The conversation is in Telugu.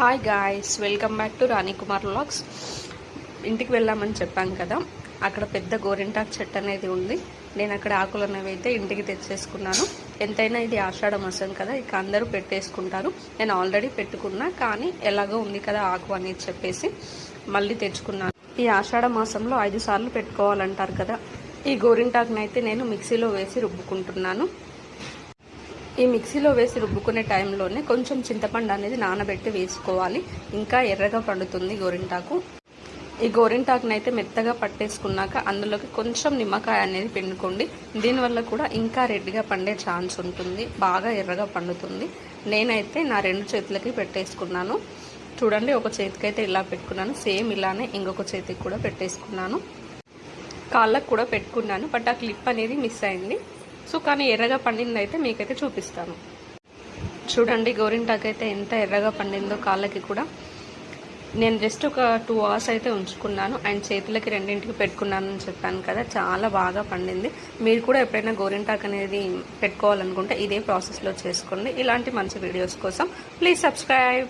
Hi guys welcome back to Rani Kumar vlogs ఇంటికి వెళ్ళామని చెప్పాం కదా. అక్కడ పెద్ద గోరింటాకు చెట్టు అనేది ఉంది. నేను అక్కడ ఆకులు అనేవి అయితే ఇంటికి తెచ్చేసుకున్నాను. ఎంతైనా ఇది ఆషాఢ మాసం కదా ఇక అందరూ పెట్టేసుకుంటారు. నేను ఆల్రెడీ పెట్టుకున్నా కానీ ఎలాగో ఉంది కదా ఆకు అనేది చెప్పేసి మళ్ళీ తెచ్చుకున్నాను. ఈ ఆషాఢ మాసంలో ఐదు సార్లు పెట్టుకోవాలంటారు కదా. ఈ గోరింటాకునైతే అయితే నేను మిక్సీలో వేసి రుబ్బుకుంటున్నాను. ఈ మిక్సీలో వేసి రుబ్బుకునే టైంలోనే కొంచెం చింతపండు అనేది నానబెట్టి వేసుకోవాలి. ఇంకా ఎర్రగా పండుతుంది గోరింటాకు. ఈ గోరింటాకుని అయితే మెత్తగా పట్టేసుకున్నాక అందులోకి కొంచెం నిమ్మకాయ అనేది పిండుకోండి. దీనివల్ల కూడా ఇంకా రెడ్గా పండే ఛాన్స్ ఉంటుంది. బాగా ఎర్రగా పండుతుంది. నేనైతే నా రెండు చేతులకి పెట్టేసుకున్నాను. చూడండి ఒక చేతికి అయితే ఇలా పెట్టుకున్నాను. సేమ్ ఇలానే ఇంకొక చేతికి కూడా పెట్టేసుకున్నాను. కాళ్ళకు కూడా పెట్టుకున్నాను బట్ ఆ క్లిప్ అనేది మిస్ అయింది. సో కానీ ఎర్రగా పండింది అయితే మీకైతే చూపిస్తాను. చూడండి గోరింటాకు అయితే ఎంత ఎర్రగా పండిందో కాళ్ళకి కూడా. నేను జస్ట్ ఒక టూ అవర్స్ అయితే ఉంచుకున్నాను. అండ్ చేతులకి రెండింటికి పెట్టుకున్నానని చెప్పాను కదా చాలా బాగా పండింది. మీరు కూడా ఎప్పుడైనా గోరింటాక్ అనేది పెట్టుకోవాలనుకుంటే ఇదే ప్రాసెస్లో చేసుకోండి. ఇలాంటి మంచి వీడియోస్ కోసం ప్లీజ్ సబ్స్క్రైబ్